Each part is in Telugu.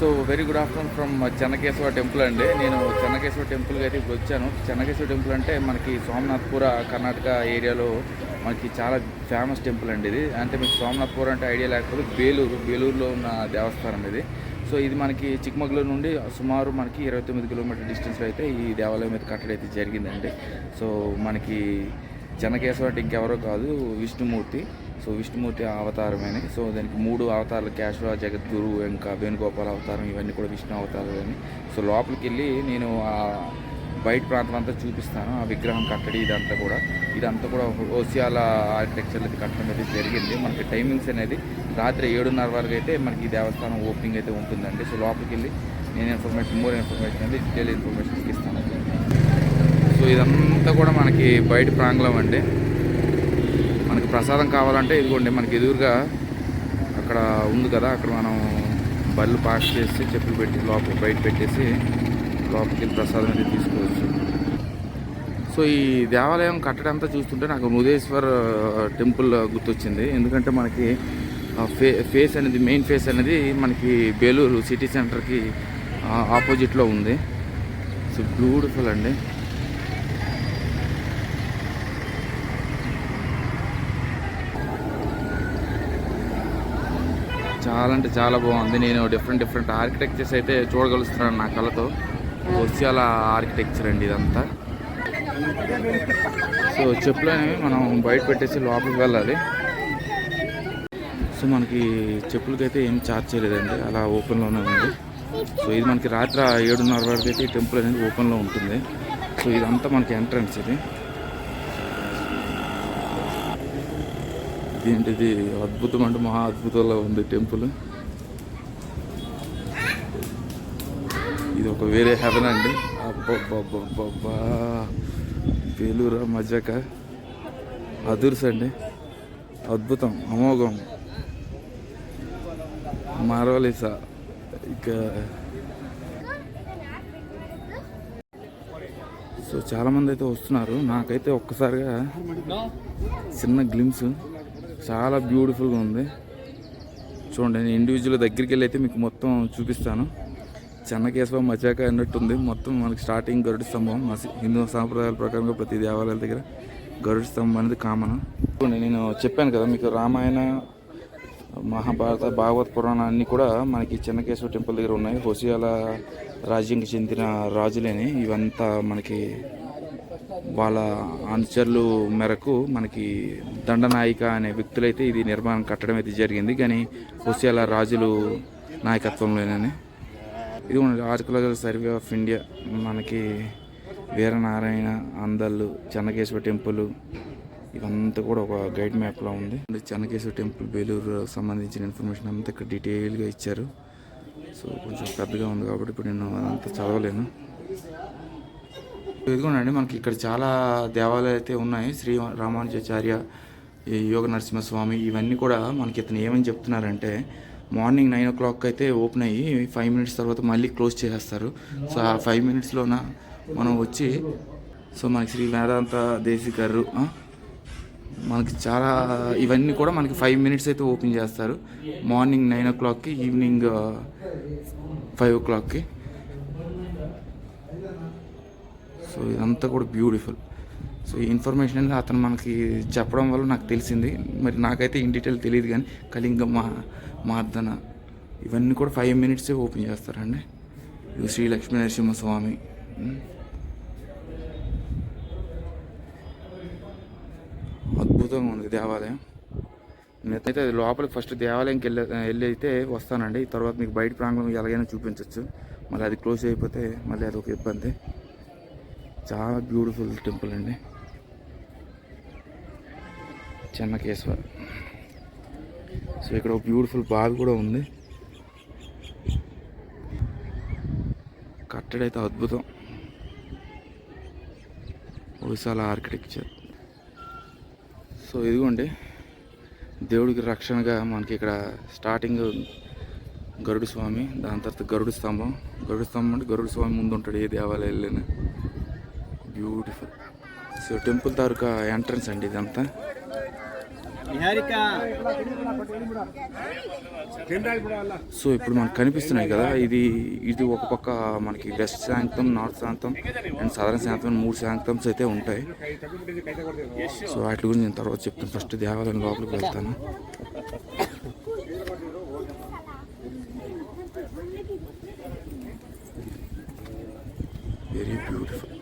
So very good afternoon from Chennakeshwara temple అండి. నేను చెన్నకేశ్వర టెంపుల్కి అయితే ఇప్పుడు వచ్చాను. చెన్నకేశ్వర టెంపుల్ అంటే మనకి సోమనాథ్పుర కర్ణాటక ఏరియాలో మనకి చాలా ఫేమస్ టెంపుల్ అండి ఇది. అంటే మీకు సోమనాథ్పుర అంటే ఐడియా లేకపోతే బేలూరు బేలూరులో ఉన్న దేవస్థానం ఇది. సో ఇది మనకి చిక్కమగళూరు నుండి సుమారు మనకి ఇరవై తొమ్మిది కిలోమీటర్ డిస్టెన్స్లో అయితే ఈ దేవాలయం మీద కట్టడం అయితే జరిగిందండి. సో మనకి చెన్నకేశ్వర అంటే ఇంకెవరో కాదు విష్ణుమూర్తి. సో విష్ణుమూర్తి అవతారమేని. సో దానికి మూడు అవతారాలు కేశవ జగద్గురు ఇంకా వేణుగోపాల అవతారం ఇవన్నీ కూడా విష్ణు అవతారాలని. సో లోపలికి వెళ్ళి నేను ఆ బయట ప్రాంతం అంతా చూపిస్తాను ఆ విగ్రహం కట్టడి ఇదంతా కూడా. ఇదంతా కూడా ఓసియాల ఆర్కిటెక్చర్ అయితే కట్టడం అనేది జరిగింది. మనకి టైమింగ్స్ అనేది రాత్రి ఏడున్నర వరకు అయితే మనకి ఈ దేవస్థానం ఓపెనింగ్ అయితే ఉంటుందండి. సో లోపలికి వెళ్ళి నేను ఇన్ఫర్మేషన్ మోర్ ఇన్ఫర్మేషన్ అనేది డీటెయిల్ ఇన్ఫర్మేషన్ ఇస్తాను. సో ఇదంతా కూడా మనకి బయట ప్రాంగణం అండి. ప్రసాదం కావాలంటే ఇదిగోండి మనకి ఎదురుగా అక్కడ ఉంది కదా అక్కడ మనం బళ్ళు పాస్ చేసి చెప్పులు పెట్టి లోపల బయట పెట్టేసి లోపలికి ప్రసాదం అనేది తీసుకోవచ్చు. సో ఈ దేవాలయం కట్టడం అంతా చూస్తుంటే నాకు ముదేశ్వర్ టెంపుల్ గుర్తొచ్చింది. ఎందుకంటే మనకి ఫే ఫేస్ అనేది మెయిన్ ఫేస్ అనేది మనకి బేలూరు సిటీ సెంటర్కి ఆపోజిట్లో ఉంది. సో బ్యూటిఫుల్ అండి. చాలా అంటే చాలా బాగుంది. నేను డిఫరెంట్ డిఫరెంట్ ఆర్కిటెక్చర్స్ అయితే చూడగలుగుతున్నాను నా కళతో. వర్షాల ఆర్కిటెక్చర్ అండి ఇదంతా. సో చెప్పులు అనేవి మనం బయట పెట్టేసి లోపలికి వెళ్ళాలి. సో మనకి చెప్పులకైతే ఏం ఛార్జ్ చేయలేదండి. అలా ఓపెన్లోనే ఉంది. సో ఇది మనకి రాత్రి ఏడున్నర వరకు అయితే ఈ టెంపుల్ అనేది ఓపెన్లో ఉంటుంది. సో ఇదంతా మనకి ఎంట్రన్స్ ఇది. ఇదేంటిది? అద్భుతం అంటే మహా అద్భుతంలో ఉంది టెంపుల్. ఇది ఒక వేరే హెవెన్ అండి. అబ్బబ్బబ్బబ్బా పేలూరా మజాక. అదుర్స్ అండి. అద్భుతం అమోఘం. మార్వలిసా. ఇక సో చాలామంది అయితే వస్తున్నారు. నాకైతే ఒక్కసారిగా చిన్న గ్లిమ్స్. చాలా బ్యూటిఫుల్గా ఉంది. చూడండి నేను ఇండివిజువల్ దగ్గరికి వెళ్ళి అయితే మీకు మొత్తం చూపిస్తాను. చెన్నకేశవ మజాక అన్నట్టుంది. మొత్తం మనకి స్టార్టింగ్ గరుడు స్తంభం మా హిందూ సాంప్రదాయాల ప్రకారంగా ప్రతి దేవాలయాల దగ్గర గరుడు స్తంభం అనేది కామన్ నేను చెప్పాను కదా మీకు రామాయణ మహాభారత భాగవత్ పురాణ అన్నీ కూడా మనకి చెన్నకేశవ టెంపుల్ దగ్గర ఉన్నాయి. హోసియాల రాజ్యంకి చెందిన రాజులేని ఇవంతా మనకి వాళ్ళ అనుచరులు మేరకు మనకి దండనాయిక అనే వ్యక్తులైతే ఇది నిర్మాణం కట్టడం అయితే జరిగింది. కానీ హుసియాల రాజులు నాయకత్వంలోనే. ఇది ఆర్కియలాజికల్ సర్వే ఆఫ్ ఇండియా. మనకి వీరనారాయణ అందళ్ళు చెన్నకేశ్వర టెంపుల్ ఇవంతా కూడా ఒక గైడ్ మ్యాప్లో ఉంది. చెన్నకేశ్వర టెంపుల్ బేలూరు సంబంధించిన ఇన్ఫర్మేషన్ అంతా ఇక్కడ డీటెయిల్గా ఇచ్చారు. సో కొంచెం పెద్దగా ఉంది కాబట్టి ఇప్పుడు నేను అదంతా చదవలేను. ఇదిగోనండి మనకి ఇక్కడ చాలా దేవాలయాలు అయితే ఉన్నాయి. శ్రీ రామానుజాచార్య ఈ యోగ నరసింహస్వామి ఇవన్నీ కూడా మనకి ఇతను ఏమని చెప్తున్నారంటే మార్నింగ్ నైన్ ఓ క్లాక్ అయితే ఓపెన్ అయ్యి ఫైవ్ మినిట్స్ తర్వాత మళ్ళీ క్లోజ్ చేసేస్తారు. సో ఆ ఫైవ్ మినిట్స్లోన మనం వచ్చి సో మనకి శ్రీ వేదాంత దేశీ గారు మనకి చాలా ఇవన్నీ కూడా మనకి ఫైవ్ మినిట్స్ అయితే ఓపెన్ చేస్తారు. మార్నింగ్ నైన్ ఓ క్లాక్కి ఈవినింగ్ ఫైవ్ ఓ క్లాక్కి. సో ఇదంతా కూడా బ్యూటిఫుల్. సో ఈ ఇన్ఫర్మేషన్ అనేది అతను మనకి చెప్పడం వల్ల నాకు తెలిసింది. మరి నాకైతే ఇన్ డీటెయిల్ తెలియదు కానీ కళింగ మా మార్దన ఇవన్నీ కూడా ఫైవ్ మినిట్సే ఓపెన్ చేస్తారండి. ఇది శ్రీ లక్ష్మీ నరసింహస్వామి అద్భుతంగా ఉంది దేవాలయం. నేనైతే అది లోపలికి ఫస్ట్ దేవాలయంకి వెళ్ళి వెళ్ళి అయితే వస్తానండి. తర్వాత మీకు బయట ప్రాంగణం ఎలాగైనా చూపించవచ్చు మళ్ళీ అది క్లోజ్ అయిపోతే మళ్ళీ అది ఒక ఇబ్బంది. చాలా బ్యూటిఫుల్ టెంపుల్ అండి. చెన్నకేశ్వర. సో ఇక్కడ ఒక బ్యూటిఫుల్ బావి కూడా ఉంది. కట్టడైతే అద్భుతం. ఒడిశాల ఆర్కిటెక్చర్. సో ఇదిగోండి దేవుడికి రక్షణగా మనకి ఇక్కడ స్టార్టింగ్ గరుడు స్వామి దాని తర్వాత గరుడు స్తంభం. గరుడు స్తంభం అంటే గరుడు స్వామి ముందు ఉంటాడు ఏ దేవాలయాలైనా బ్యూటిఫుల్. సో టెంపుల్ తాలూకా ఎంట్రన్స్ అండి ఇదంతా. సో ఇప్పుడు మనకు కనిపిస్తున్నాయి కదా ఇది ఇది ఒక పక్క మనకి west sanctum north sanctum and southern sanctum మూడు శాంక్తమ్స్ అయితే ఉంటాయి. సో వాటి గురించి నేను తర్వాత చెప్తాను. ఫస్ట్ దేవాలయం లోపలికి వెళ్తాను వెరీ బ్యూటిఫుల్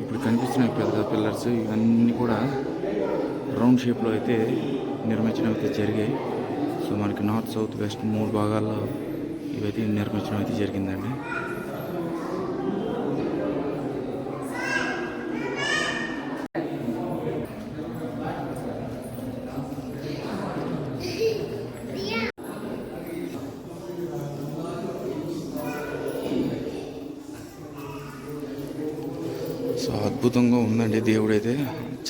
ఇప్పుడు కనిపిస్తున్న పెద్ద పిల్లర్స్ ఇవన్నీ కూడా రౌండ్ షేప్లో అయితే నిర్మించడం అయితే జరిగాయి. సో మనకి నార్త్ సౌత్ వెస్ట్ మూడు భాగాల్లో ఇవైతే నిర్మించడం అయితే జరిగిందండి. సో అద్భుతంగా ఉందండి దేవుడైతే.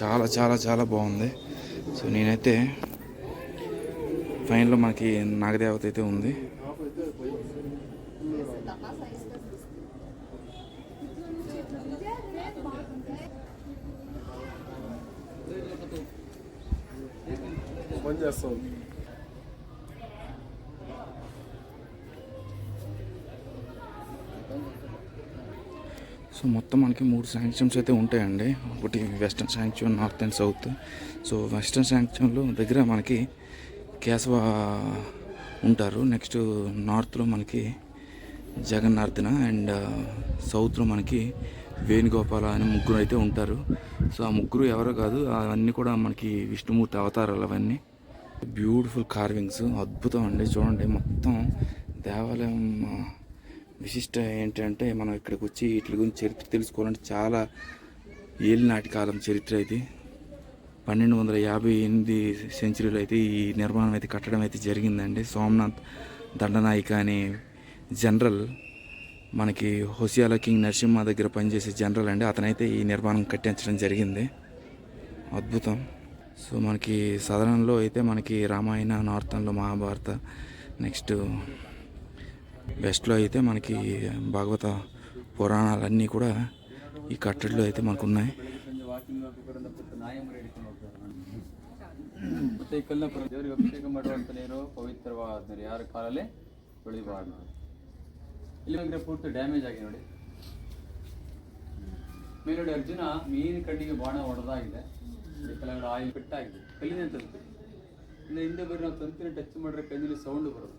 చాలా చాలా చాలా బాగుంది. సో నేనైతే ఫైనల్లో మనకి నాగదేవత అయితే ఉంది ఫోన్ చేస్తాం సో మొత్తం శాంక్చమ్స్ అయితే ఉంటాయండి. ఒకటి western sanctum north and south so western శాంక్షన్లో దగ్గర మనకి కేశవ ఉంటారు. నెక్స్ట్ నార్త్లో మనకి జగన్నార్థన అండ్ సౌత్లో మనకి వేణుగోపాల అని ముగ్గురు అయితే ఉంటారు. సో ఆ ముగ్గురు ఎవరో కాదు అవన్నీ కూడా మనకి విష్ణుమూర్తి అవతారాలు అవన్నీ. బ్యూటిఫుల్ కార్వింగ్స్ అద్భుతం అండి. చూడండి మొత్తం దేవాలయం విశిష్ట ఏంటంటే మనం ఇక్కడికి వచ్చి వీటి గురించి చరిత్ర తెలుసుకోవాలంటే చాలా ఏలినాటి కాలం చరిత్ర ఇది. పన్నెండు వందల యాభై ఎనిమిది సెంచురీలో అయితే ఈ నిర్మాణం అయితే కట్టడం అయితే జరిగిందండి. సోమనాథ్ దండనాయిక అనే జనరల్ మనకి హోసియాల కింగ్ నరసింహ దగ్గర పనిచేసే జనరల్ అండి. అతనైతే ఈ నిర్మాణం కట్టించడం జరిగింది. అద్భుతం. సో మనకి సదరంలో అయితే మనకి రామాయణ నార్థన్లో మహాభారత నెక్స్ట్ వెస్ట్లో అయితే మనకి భాగవత పురాణాలన్నీ కూడా ఈ కట్టడిలో అయితే మనకు ఉన్నాయి ಮತ್ತೆ ಈ ಕಲ್ಲನ್ನ ಪ್ರ- ದೇವರಿಗೆ ಅಭಿಷೇಕ ಮಾಡುವಂತ ನೀರು ಪವಿತ್ರವಾದ ನೀರು ಯಾರ ಕಾಲಲ್ಲಿ ತೊಳಿಬಾರ್ದು ಇಲ್ಲಿ ಹೋಗಿದ್ರೆ ಪೂರ್ತಿ ಡ್ಯಾಮೇಜ್ ಆಗಿ ನೋಡಿ ಮೇಲೆ ನೋಡಿ ಅರ್ಜುನ ಮೀನಿನ ಕಣ್ಣಿಗೆ ಬಾಣ ಹೊಡೆದಾಗಿದೆ ಈ ಕೆಳಗಡೆ ಆಯಿಲ್ ಆಗಿದೆ ಕಲ್ಲಿನ ತಂತು ಇನ್ನು ಹಿಂದೆ ಬರೀ ನಾವು ತಂತಿನ ಟಚ್ ಮಾಡಿದ್ರೆ ಕೈನಲ್ಲಿ ಸೌಂಡ್ ಬರೋದು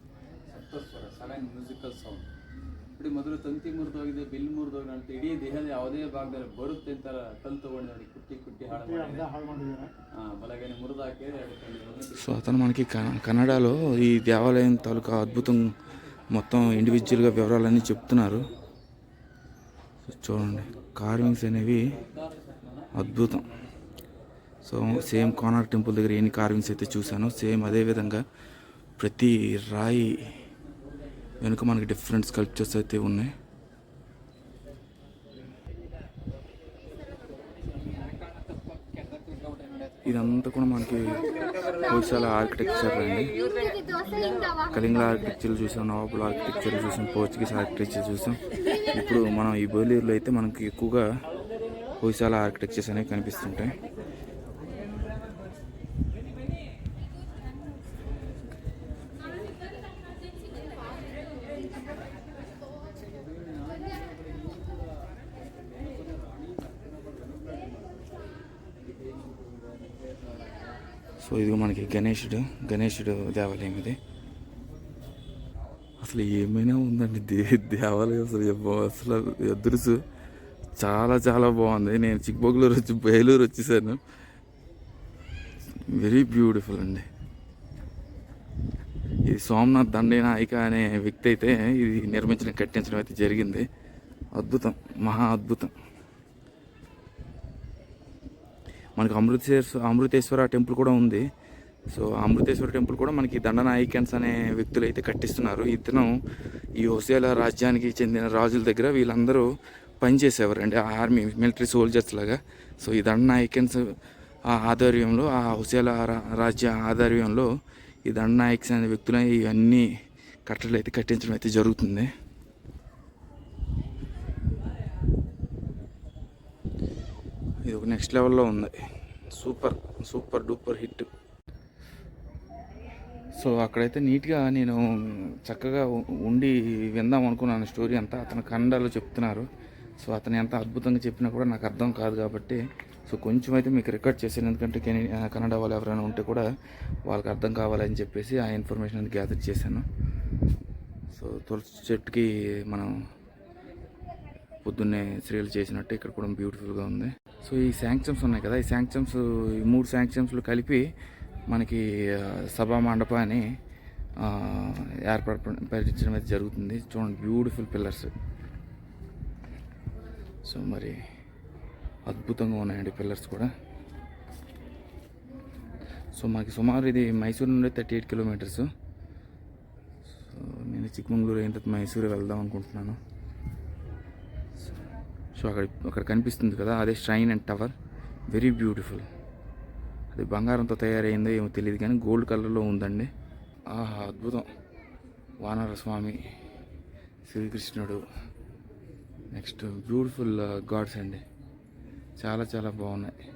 ಸಪ್ತಸ್ವರ ಸಲೈನ್ ಮ್ಯೂಸಿಕಲ್ ಸೌಂಡ್ ನೋಡಿ ಮೊದಲು ತಂತಿ ಮುರಿದೋಗಿದೆ ಬಿಲ್ ಮುರಿದೋಗಿದೆ ಅಂತ ಇಡೀ ದೇಹದ ಯಾವುದೇ ಭಾಗದಲ್ಲಿ ಬರುತ್ತೆ ಅಂತ ಕಲ್ಲು ತಗೊಂಡು ನೋಡಿ ಕುಟ್ಟಿ ಕುಟ್ಟಿ ಹಾಳು ಮಾಡಿ ಹಾ ಬಲಗೈನ ಮುರಿದಾಕಿ ಎರಡು ಕಣ್ಣುಗಳನ್ನು సో అతను మనకి కన- కన్నడలో ఈ దేవాలయం తాలూకా అద్భుతం మొత్తం ఇండివిజువల్గా వివరాలన్నీ చెప్తున్నారు సో చూడండి కార్వింగ్స్ అనేవి అద్భుతం సో సేమ్ కోనార్క్ టెంపుల్ దగ్గర ఎన్ని కార్వింగ్స్ అయితే చూసానో సేమ్ అదే విధంగా ప్రతి రాయి వెనుక మనకి డిఫరెంట్ స్కల్ప్చర్స్ అయితే ఉన్నాయి. ఇదంతా కూడా మనకి హోసాల ఆర్కిటెక్చర్ అండి. కళింగ ఆర్కిటెక్చర్ చూసాం నవాబుల ఆర్కిటెక్చర్ చూసాం పోర్చుగీస్ ఆర్కిటెక్చర్ చూసాం. ఇప్పుడు మనం ఈ బోలీరులో అయితే మనకి ఎక్కువగా హోసాల ఆర్కిటెక్చర్స్ అనేవి కనిపిస్తుంటాయి. సో ఇది మనకి గణేశుడు గణేశుడు దేవాలయం ఇది. అసలు ఏమైనా ఉందండి? దే దేవాలయం అసలు అసలు ఎదురుసు చాలా చాలా బాగుంది. నేను చిక్బగలూరు వచ్చి బయలూరు వచ్చేసాను. వెరీ బ్యూటిఫుల్ అండి. ఇది సోమనాథ్ దండనాయిక అనే వ్యక్తి అయితే ఇది నిర్మించడం కట్టించడం అయితే జరిగింది. అద్భుతం మహా అద్భుతం. మనకు అమృతేశ్వర అమృతేశ్వర టెంపుల్ కూడా ఉంది. సో అమృతేశ్వర టెంపుల్ కూడా మనకి దండనాయకన్స్ అనే వ్యక్తులు అయితే కట్టిస్తున్నారు ఇతను ఈ హొసేల రాజ్యానికి చెందిన రాజుల దగ్గర వీళ్ళందరూ పనిచేసేవారు అండి ఆర్మీ మిలిటరీ సోల్జర్స్ లాగా. సో ఈ దండనాయకన్స్ ఆ ఆధ్వర్యంలో ఆ హుసేల రాజ్య ఆధ్వర్యంలో ఈ దండనాయక్స్ అనే వ్యక్తులు ఇవన్నీ కట్టడలు అయితే కట్టించడం అయితే జరుగుతుంది. ఇది ఒక నెక్స్ట్ లెవెల్లో ఉంది. Super super duper hit so అక్కడైతే నీట్గా నేను చక్కగా ఉండి విందాం అనుకున్నాను స్టోరీ అంతా. అతను కన్నడలో చెప్తున్నారు. సో అతను ఎంత అద్భుతంగా చెప్పినా కూడా నాకు అర్థం కాదు కాబట్టి. సో కొంచెం అయితే మీకు రికార్డ్ చేశాను. ఎందుకంటే కన్నడ వాళ్ళు ఎవరైనా ఉంటే కూడా వాళ్ళకి అర్థం కావాలని చెప్పేసి ఆ ఇన్ఫర్మేషన్ అనేది గ్యాదర్ చేశాను. సో తులసి చెట్టుకి మనం పొద్దున్నే శ్రీలు చేసినట్టు ఇక్కడ కూడా బ్యూటిఫుల్గా ఉంది. సో ఈ శాంక్షన్స్ ఉన్నాయి కదా ఈ శాంక్షన్స్ ఈ మూడు శాంక్షన్స్లు కలిపి మనకి సభా మండపాన్ని ఆ, ఏర్పరచడం అయితే జరుగుతుంది. చూడండి బ్యూటిఫుల్ పిల్లర్స్. సో మరి అద్భుతంగా ఉన్నాయండి పిల్లర్స్ కూడా. సో మాకు సుమారు ఇది మైసూరు నుండి థర్టీ ఎయిట్ కిలోమీటర్స్. సో నేను చిక్మంగళూరు అయిన తర్వాత మైసూరు వెళ్దాం అనుకుంటున్నాను. సో అక్కడ అక్కడ కనిపిస్తుంది కదా అదే shine and tower very beautiful అది బంగారంతో తయారైందో ఏమో తెలియదు కానీ గోల్డ్ కలర్లో ఉందండి. ఆహా అద్భుతం. వానర స్వామి శ్రీకృష్ణుడు. నెక్స్ట్ బ్యూటిఫుల్ గాడ్స్ అండి. చాలా చాలా బాగున్నాయి.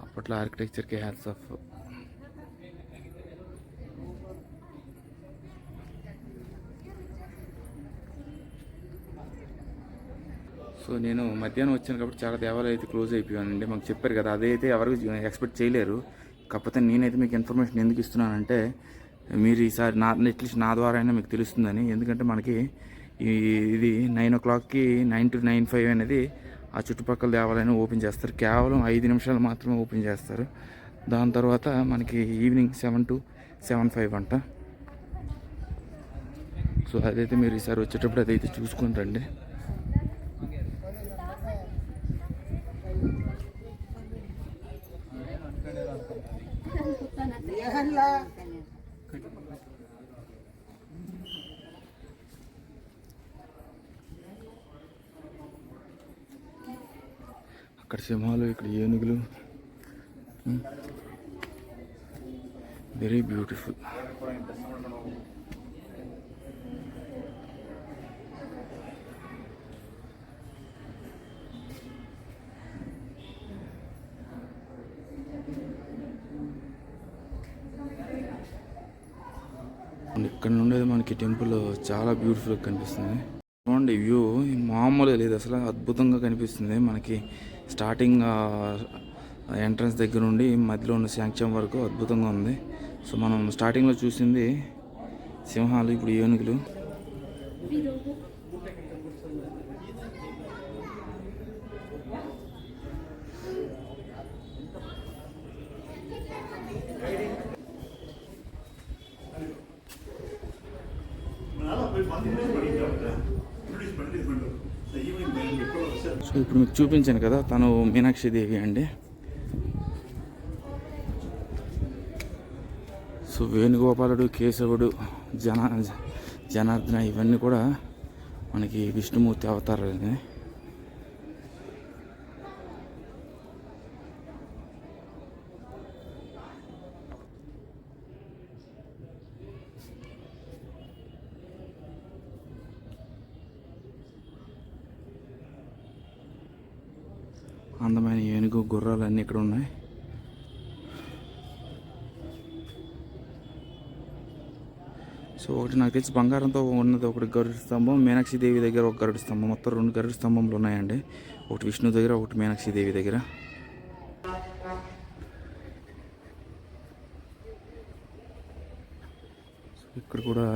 అప్పట్లో ఆర్కిటెక్చర్కి హ్యాట్స్ ఆఫ్ సో నేను మధ్యాహ్నం వచ్చాను కాబట్టి చాలా దేవాలయాలు అయితే క్లోజ్ అయిపోయానండి. మాకు చెప్పారు కదా అదైతే ఎవరు ఎక్స్పెక్ట్ చేయలేరు. కాకపోతే నేనైతే మీకు ఇన్ఫర్మేషన్ ఎందుకు ఇస్తున్నానంటే మీరు ఈసారి నా అట్లీస్ట్ నా ద్వారా అయినా మీకు తెలుస్తుందని. ఎందుకంటే మనకి ఈ ఇది నైన్ ఓ క్లాక్కి నైన్ టు నైన్ ఫైవ్ అనేది ఆ చుట్టుపక్కల దేవాలయం ఓపెన్ చేస్తారు. కేవలం ఐదు నిమిషాలు మాత్రమే ఓపెన్ చేస్తారు. దాని తర్వాత మనకి evening seven to seven five అంట. సో అదైతే మీరు ఈసారి వచ్చేటప్పుడు అదైతే చూసుకుని రండి. అక్కడ సింహాలు ఇక్కడ ఏనుగులు. వెరీ బ్యూటిఫుల్ ఇక్కడ నుండి మనకి టెంపుల్ చాలా బ్యూటిఫుల్గా కనిపిస్తుంది. చూడండి వ్యూ మామూలుగా లేదు. అసలు అద్భుతంగా కనిపిస్తుంది మనకి. స్టార్టింగ్ ఎంట్రన్స్ దగ్గర నుండి మధ్యలో ఉన్న శాంక్షన్ వరకు అద్భుతంగా ఉంది. సో మనం స్టార్టింగ్లో చూసింది సింహాలు ఇప్పుడు ఏనుగులు సో ఇప్పుడు మీకు చూపించాను కదా తను మీనాక్షిదేవి అండి. సో వేణుగోపాలుడు కేశవుడు జన జనార్దన ఇవన్నీ కూడా మనకి విష్ణుమూర్తి అవతారాలు అందమైన ఏనుగు గుర్రాలు అన్నీ ఇక్కడ ఉన్నాయి. సో ఒకటి నాకు తెలిసి బంగారంతో ఉన్నది ఒకటి గరుడు స్తంభం మీనాక్షి దేవి దగ్గర ఒక గరుడు స్తంభం. మొత్తం రెండు గరుడు స్తంభంలు ఉన్నాయండి. ఒకటి విష్ణు దగ్గర ఒకటి మీనాక్షి దేవి దగ్గర. ఇక్కడ కూడా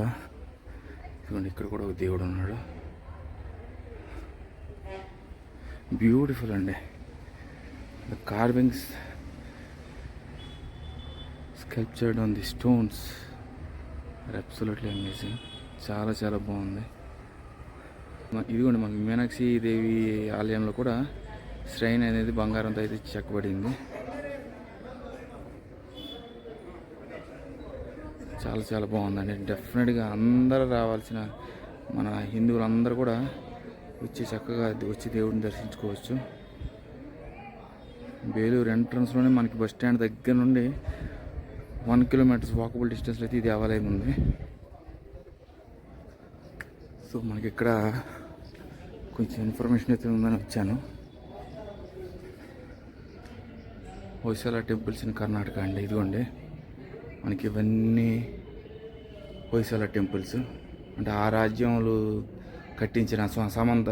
ఇదిగోండి ఇక్కడ కూడా ఒక దేవుడు ఉన్నాడు. బ్యూటిఫుల్ అండి. The carvings sculptured on the stones are absolutely amazing. చాలా చాలా బాగుంది. ఇదిగోండి మనకి మీనాక్షి దేవి ఆలయంలో కూడా శ్రైన్ అనేది బంగారంతో అయితే చెక్కబడింది. చాలా చాలా బాగుందండి. డెఫినెట్గా అందరూ రావాల్సిన మన హిందువులందరూ కూడా వచ్చి చక్కగా వచ్చి దేవుడిని దర్శించుకోవచ్చు. బేలూరు ఎంట్రన్స్లోనే మనకి బస్ స్టాండ్ దగ్గర నుండి వన్ కిలోమీటర్స్ వాకబుల్ డిస్టెన్స్లో అయితే ఈ దేవాలయం ఉంది. సో మనకి ఇక్కడ కొంచెం ఇన్ఫర్మేషన్ అయితే ఉందని వచ్చాను. హొయసల టెంపుల్స్ ఇన్ కర్ణాటక అండి ఇదిగోండి. మనకి ఇవన్నీ హొయసల టెంపుల్స్. అంటే ఆ రాజ్యంలో కట్టించిన స్వ- సామంత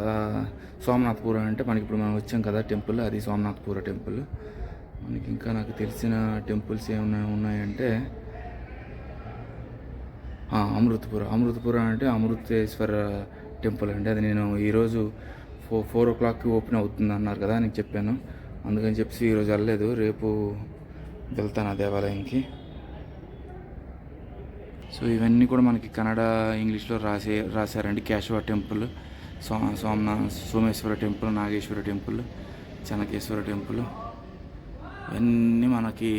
సోమనాథ్పురం అంటే మనకి ఇప్పుడు మనం వచ్చాం కదా టెంపుల్ అది సోమనాథ్పుర టెంపుల్. మనకి ఇంకా నాకు తెలిసిన టెంపుల్స్ ఏమైనా ఉన్నాయంటే ఆ, అమృతపుర. అమృతపురం అంటే అమృతేశ్వర టెంపుల్ అండి. అది నేను ఈరోజు ఫో ఫోర్ ఓ క్లాక్కి ఓపెన్ అవుతుంది అన్నారు కదా నేను చెప్పాను. అందుకని చెప్పి ఈరోజు వెళ్ళలేదు. రేపు వెళ్తాను ఆ దేవాలయంకి. సో ఇవన్నీ కూడా మనకి కన్నడ ఇంగ్లీష్లో రాసే రాశారండి. Keshava temple so సోమనా Someshwara temple Nageshwara temple Chenakeshwara temple. ఇవన్నీ మనకి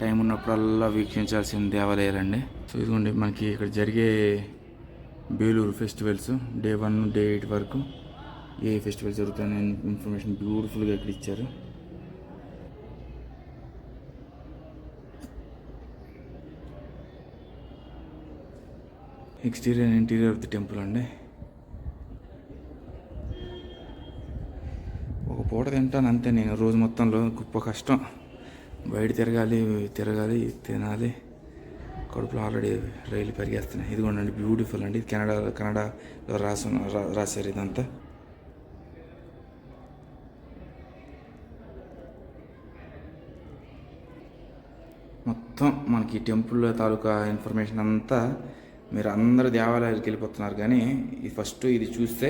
టైం ఉన్నప్పుడల్లా వీక్షించాల్సిన దేవాలయాలండి. సో ఇదిగోండి మనకి ఇక్కడ జరిగే Belur festivals day one day eight వరకు ఏ ఫెస్టివల్ జరుగుతాయని ఇన్ఫర్మేషన్ బ్యూటిఫుల్గా ఇక్కడ ఇచ్చారు. Exterior and interior of the temple అండి. ఒక పూట తింటాను అంతే నేను. రోజు మొత్తంలో గొప్ప కష్టం. బయట తిరగాలి తిరగాలి తినాలి. కడుపులో ఆల్రెడీ రైలు పెరిగేస్తున్నాయి ఇదిగోండి బ్యూటిఫుల్ అండి. ఇది కెనడా కన్నడలో రాసు రా- రాశారు ఇదంతా. మొత్తం మనకి టెంపుల్ తాలూకా ఇన్ఫర్మేషన్ అంతా మీరు అందరు దేవాలయాలకు వెళ్ళిపోతున్నారు కానీ ఈ ఫస్ట్ ఇది చూస్తే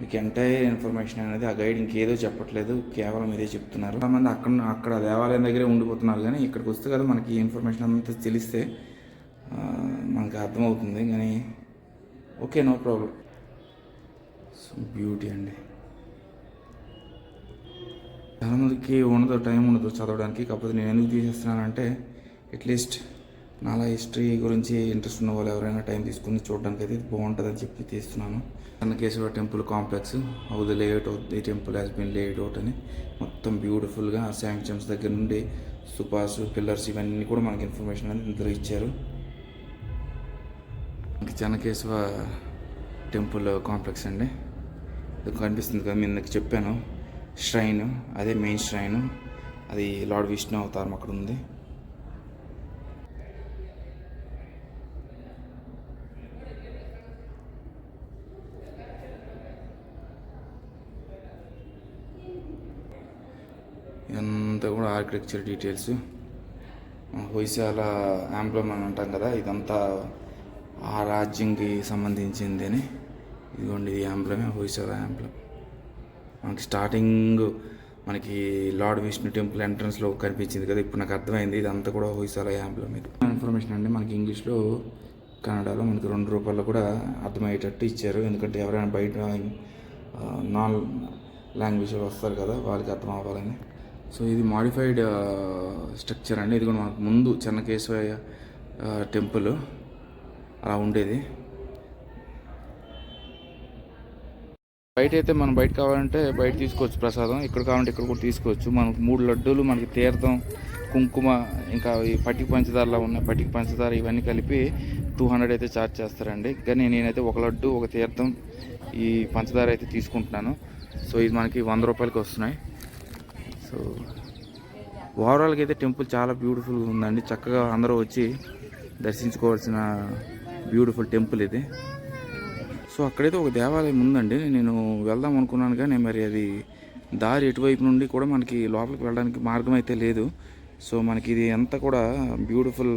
మీకు ఎంటైర్ ఇన్ఫర్మేషన్ అనేది ఆ గైడ్ ఇంకేదో చెప్పట్లేదు కేవలం ఇదే చెప్తున్నారు. చాలామంది అక్కడ అక్కడ దేవాలయం దగ్గరే ఉండిపోతున్నారు కానీ ఇక్కడికి వస్తే కదా మనకి ఈ ఇన్ఫర్మేషన్ అంతా తెలిస్తే మనకి అర్థమవుతుంది కానీ okay no problem so beauty అండి. చాలామందికి ఉండదు టైం ఉండదు చదవడానికి కాకపోతే నేను ఎందుకు తీసేస్తున్నానంటే అట్లీస్ట్ నాలా హిస్టరీ గురించి ఇంట్రెస్ట్ ఉన్న వాళ్ళు ఎవరైనా టైం తీసుకుని చూడడానికి అయితే బాగుంటుంది అని చెప్పి తీస్తున్నాను. Kannakeshwara temple complex how the layout of the temple has been layout out అని మొత్తం బ్యూటిఫుల్గా శాంక్షన్స్ దగ్గర నుండి సుపాస్ పిల్లర్స్ ఇవన్నీ కూడా మనకి ఇన్ఫర్మేషన్ అనేది ఇందులో ఇచ్చారు. మనకి చెన్నకేశవ టెంపుల్ కాంప్లెక్స్ అండి. ఇది కనిపిస్తుంది కదా మీ ఇందాక చెప్పాను. ష్రైన్ అదే మెయిన్ ష్రైన్ అది లార్డ్ విష్ణు అవతారం అక్కడ ఉంది. ఇదంతా కూడా ఆర్కిటెక్చర్ డీటెయిల్స్ హొయసాల యాంప్లం అని అంటాం కదా ఇదంతా ఆ రాజ్యంకి సంబంధించింది అని ఇదిగోండి ఇది యాంప్లమే హొయసాల యాంప్లం మనకి స్టార్టింగ్ మనకి లార్డ్ విష్ణు టెంపుల్ ఎంట్రన్స్లో కనిపించింది కదా ఇప్పుడు నాకు అర్థమైంది ఇదంతా కూడా హొయసాల యాంప్లం ఇది. ఇన్ఫర్మేషన్ అండి మనకి ఇంగ్లీష్లో కన్నడలో మనకి రెండు రూపాయలు కూడా అర్థమయ్యేటట్టు ఇచ్చారు. ఎందుకంటే ఎవరైనా బయట నాన్ లాంగ్వేజ్ వస్తారు కదా వాళ్ళకి అర్థం అవ్వాలని. సో ఇది మాడిఫైడ్ స్ట్రక్చర్ అండి. ఇది కూడా మనకు ముందు చెన్నకేశవయ్య టెంపుల్ అలా ఉండేది. బయట అయితే మనం బయట కావాలంటే బయట తీసుకోవచ్చు ప్రసాదం. ఇక్కడ కావాలంటే ఇక్కడ కూడా తీసుకోవచ్చు. మనకు మూడు లడ్డూలు మనకి తీర్థం కుంకుమ ఇంకా ఈ పట్టిక పంచదారలా ఉన్నాయి. పట్టిక పంచదార ఇవన్నీ కలిపి టూ హండ్రెడ్ అయితే ఛార్జ్ చేస్తారండి. కానీ నేనైతే ఒక లడ్డు ఒక తీర్థం ఈ పంచదార అయితే తీసుకుంటున్నాను. సో ఇది మనకి వంద రూపాయలకి వస్తున్నాయి. సో ఓవరాల్గా అయితే టెంపుల్ చాలా బ్యూటిఫుల్గా ఉందండి. చక్కగా అందరూ వచ్చి దర్శించుకోవాల్సిన బ్యూటిఫుల్ టెంపుల్ ఇది. సో అక్కడైతే ఒక దేవాలయం ఉందండి. నేను వెళ్దాం అనుకున్నాను కానీ మరి అది దారి ఎటువైపు నుండి కూడా మనకి లోపలికి వెళ్ళడానికి మార్గం అయితే లేదు. సో మనకి ఇది అంతా కూడా బ్యూటిఫుల్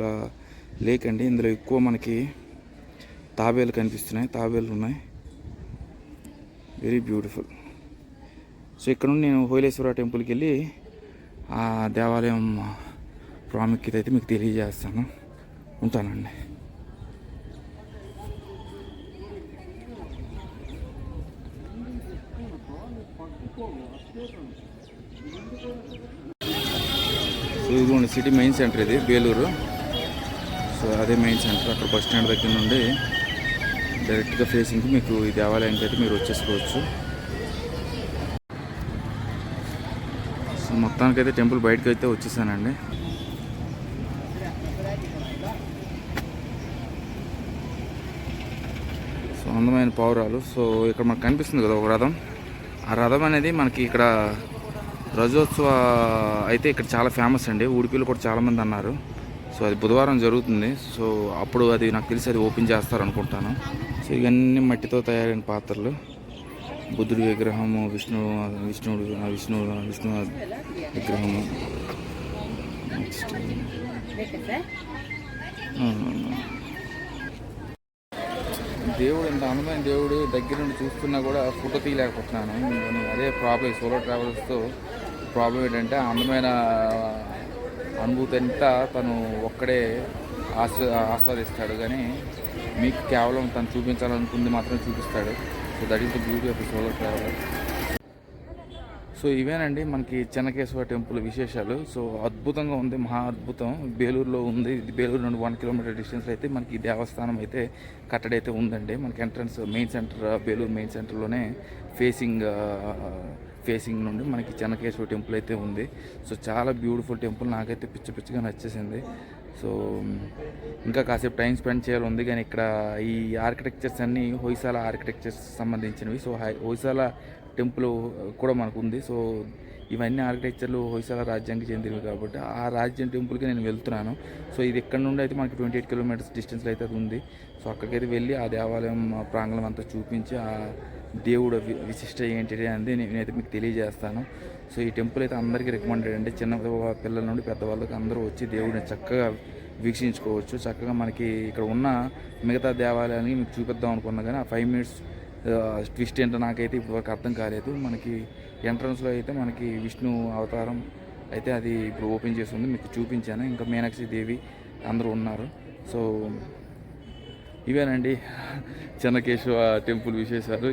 లేక్ అండి. ఇందులో ఎక్కువ మనకి తాబేలు కనిపిస్తున్నాయి. తాబేలు ఉన్నాయి వెరీ బ్యూటిఫుల్. సో ఇక్కడ నుండి నేను హోలేశ్వర టెంపుల్కి వెళ్ళి ఆ దేవాలయం ప్రాముఖ్యత అయితే మీకు తెలియజేస్తాను. ఉంటానండి. సో ఇదిగోండి సిటీ మెయిన్ సెంటర్ ఇది బేలూరు. సో అదే మెయిన్ సెంటర్ అక్కడ బస్ స్టాండ్ దగ్గర నుండి డైరెక్ట్గా ఫేసింగ్కి మీకు ఈ దేవాలయానికి అయితే మీరు వచ్చేసుకోవచ్చు. మొత్తానికి అయితే టెంపుల్ బయటకు అయితే వచ్చేసానండి. సో అందమైన పావురాలు సో ఇక్కడ మనకు కనిపిస్తుంది కదా ఒక రథం. ఆ రథం అనేది మనకి ఇక్కడ రజోత్సవ అయితే ఇక్కడ చాలా ఫేమస్ అండి. ఉడిపిలు కూడా చాలామంది అన్నారు. సో అది బుధవారం జరుగుతుంది. సో అప్పుడు అది నాకు తెలిసి అది ఓపెన్ చేస్తారు అనుకుంటాను సో ఇవన్నీ మట్టితో తయారైన పాత్రలు. బుద్ధుడి విగ్రహము విష్ణు విష్ణుడు విష్ణు విష్ణు విగ్రహము. నెక్స్ట్ దేవుడు ఇంత అందమైన దేవుడు దగ్గర నుండి చూస్తున్నా కూడా ఫోటో తీయలేకపోతున్నాను. నేను అదే ప్రాబ్లం సోలో ట్రావెల్స్తో ప్రాబ్లం ఏంటంటే అందమైన అనుభూతి అంతా తను ఒక్కడే ఆస్వా ఆస్వాదిస్తాడు. కానీ మీకు కేవలం తను చూపించాలనుకుంది మాత్రం చూపిస్తాడు. So that is the beauty of the solo traveller so ఇవేనండి మనకి చెన్నకేశ్వర టెంపుల్ విశేషాలు. సో అద్భుతంగా ఉంది మహా అద్భుతం. బేలూరులో ఉంది ఇది బేలూరు నుండి వన్ కిలోమీటర్ డిస్టెన్స్ అయితే మనకి దేవస్థానం అయితే కట్టడైతే ఉందండి. మనకి entrance main centre Belur main సెంటర్లోనే facing facing నుండి మనకి చెన్నకేశ్వర టెంపుల్ అయితే ఉంది. సో చాలా బ్యూటిఫుల్ టెంపుల్. నాకైతే పిచ్చి పిచ్చిగా నచ్చేసింది. సో ఇంకా కాసేపు టైం స్పెండ్ చేయాలి ఉంది కానీ ఇక్కడ ఈ ఆర్కిటెక్చర్స్ అన్నీ హొయ్సాల ఆర్కిటెక్చర్స్ సంబంధించినవి. సో హై- హొయ్సాల టెంపుల్ కూడా మనకు ఉంది సో ఇవన్నీ ఆర్కిటెక్చర్లు హొయ్సాల రాజ్యానికి చెందినవి కాబట్టి ఆ రాజ్యం టెంపుల్కి నేను వెళ్తున్నాను. సో ఇది ఇక్కడ నుండి అయితే మనకి ట్వంటీ ఎయిట్ కిలోమీటర్స్ డిస్టెన్స్లో అయితే అది ఉంది సో అక్కడికైతే వెళ్ళి ఆ దేవాలయం ప్రాంగణం అంతా చూపించి ఆ దేవుడు విశిష్ట ఏంటిది అనేది నేనైతే మీకు తెలియజేస్తాను. సో ఈ టెంపుల్ అయితే అందరికీ రికమెండెడ్ అండి. చిన్న పిల్లల నుండి పెద్దవాళ్ళకి అందరూ వచ్చి దేవుడిని చక్కగా వీక్షించుకోవచ్చు. చక్కగా మనకి ఇక్కడ ఉన్న మిగతా దేవాలయాన్ని మీకు చూపిద్దాం అనుకున్నా కానీ ఆ ఫైవ్ మినిట్స్ ట్విస్ట్ ఏంటో నాకైతే ఇప్పటివరకు అర్థం కాలేదు. మనకి ఎంట్రన్స్లో అయితే మనకి విష్ణు అవతారం అయితే అది ఇప్పుడు ఓపెన్ చేసి ఉంది మీకు చూపించాను. ఇంకా మీనాక్షి దేవి అందరూ ఉన్నారు. సో ఇవేనండి. చెన్నకేశవ టెంపుల్ విశేషాలు.